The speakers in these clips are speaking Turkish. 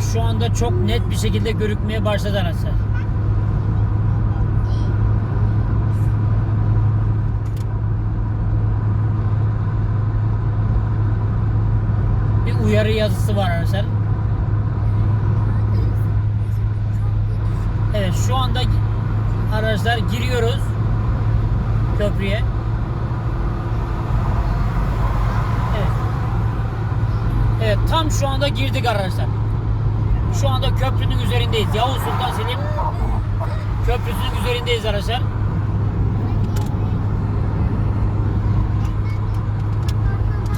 şu anda çok net bir şekilde görükmeye başladı araçlar. Bir uyarı yazısı var arkadaşlar. Evet şu anda araçlar giriyoruz köprüye. Evet. Evet tam şu anda girdik arkadaşlar. Şu anda köprünün üzerindeyiz. Yavuz Sultan Selim Köprüsü'nün üzerindeyiz arkadaşlar.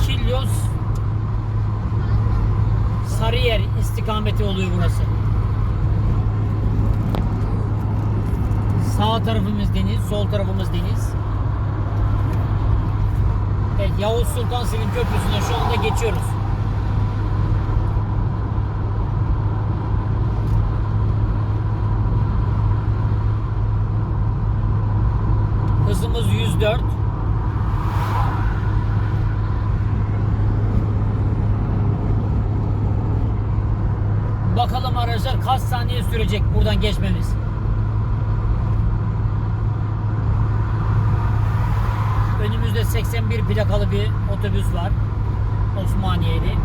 Kilyos Sarıyer istikameti oluyor burası. Sağ tarafımız deniz, sol tarafımız deniz. Evet, Yavuz Sultan Selim Köprüsü'ne şu anda geçiyoruz. 104. Bakalım arkadaşlar kaç saniye sürecek buradan geçmemiz. Önümüzde 81 plakalı bir otobüs var. Osmaniyeli.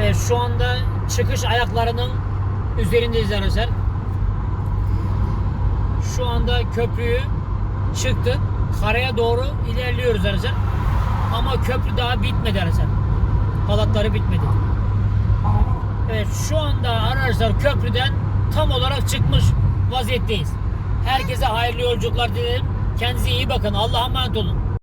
Evet şu anda çıkış ayaklarının üzerindeyiz arkadaşlar. Şu anda köprüyü çıktık. Karaya doğru ilerliyoruz arkadaşlar. Ama köprü daha bitmedi arkadaşlar. Halatları bitmedi. Evet şu anda arkadaşlar köprüden tam olarak çıkmış vaziyetteyiz. Herkese hayırlı yolculuklar dilerim. Kendinize iyi bakın. Allah'a emanet olun.